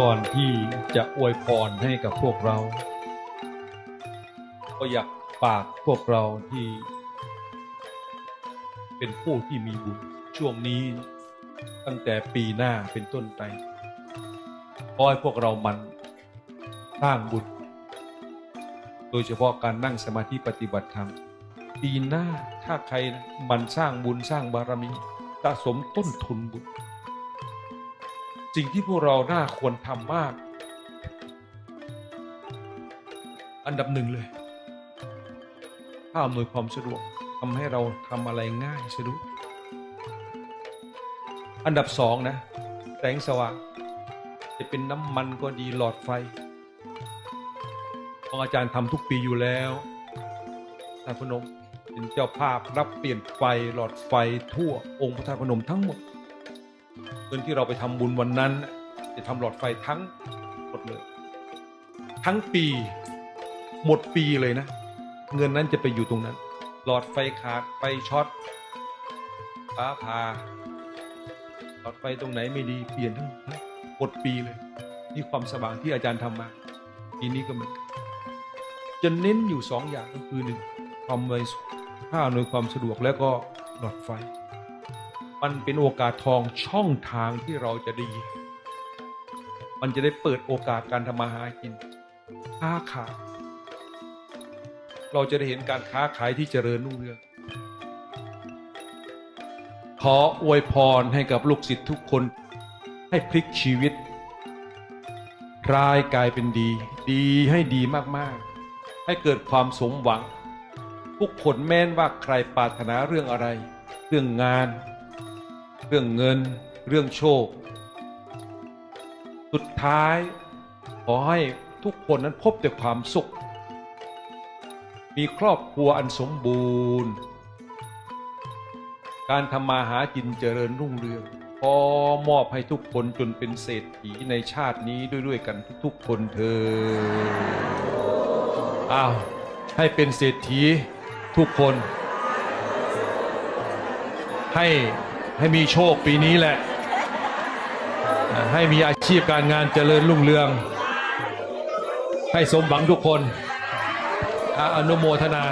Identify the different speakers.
Speaker 1: ก่อนที่จะอวยพรให้กับพวกเรา ก็อยากฝากพวกเราที่ เป็นผู้ที่มีบุญช่วงนี้ตั้งแต่ปีหน้าเป็นต้นไปขอให้พวกเรามันสร้างบุญ โดยเฉพาะการนั่งสมาธิปฏิบัติธรรมปีหน้าถ้าใครมันสร้างบุญสร้างบารมีสะสมต้นทุนบุญสิ่งที่พวกเราน่าควรทำมาก อันดับหนึ่งเลยถ้าอำนวยความสะดวกทำให้เราทำอะไรง่ายสะดวกอันดับสองนะแสงสว่างจะเป็นน้ำมันก็ดีหลอดไฟ ของอาจารย์ทำทุกปีอยู่แล้วท่านพนมเป็นเจ้าภาพรับเปลี่ยนไฟหลอดไฟทั่วองค์พระธาตุพนมทั้งหมดเงินที่เราไปทำบุญวันนั้น จะทำหลอดไฟทั้งหมดเลย ทั้งปีหมดปีเลยนะ เงินนั้นจะไปอยู่ตรงนั้น หลอดไฟขาดไฟช็อตฟ้าผ่าหลอดไฟตรงไหนไม่ดีเปลี่ยนทั้งหมดปีเลย นี่ความสว่างที่อาจารย์ทำมาปีนี้ก็เหมือนกัน จะเน้นอยู่สองอย่างก็คือหนึ่งความไวค่าอำนวยความสะดวกแล้วก็หลอดไฟ มันเป็นโอกาสทองช่องทางที่เราจะดี มันจะได้เปิดโอกาสการทำมาหากินค้าขายเราจะได้เห็นการค้าขายที่เจริญรุ่งเรืองขออวยพรให้กับลูกศิษย์ทุกคนให้พลิกชีวิต ร้ายกลายเป็นดี ดีให้ดีมาก ๆ ให้เกิดความสมหวัง ทุกคนแม้นว่าใครปรารถนาเรื่องอะไร เรื่องงาน เรื่องเงิน เรื่องโชค สุดท้าย ขอให้ทุกคนนั้นพบแต่ความสุข มีครอบครัวอันสมบูรณ์ การทำมาหากินเจริญรุ่งเรืองขอมอบให้ทุกคนจนเป็นเศรษฐีในชาตินี้ด้วยด้วยกันทุกๆคนเธอ อ้าวให้เป็นเศรษฐีทุกคน ให้ให้มีโชคปีนี้แหละ ให้มีอาชีพการงานเจริญรุ่งเรือง ให้สมหวังทุกคนอนุโมทนา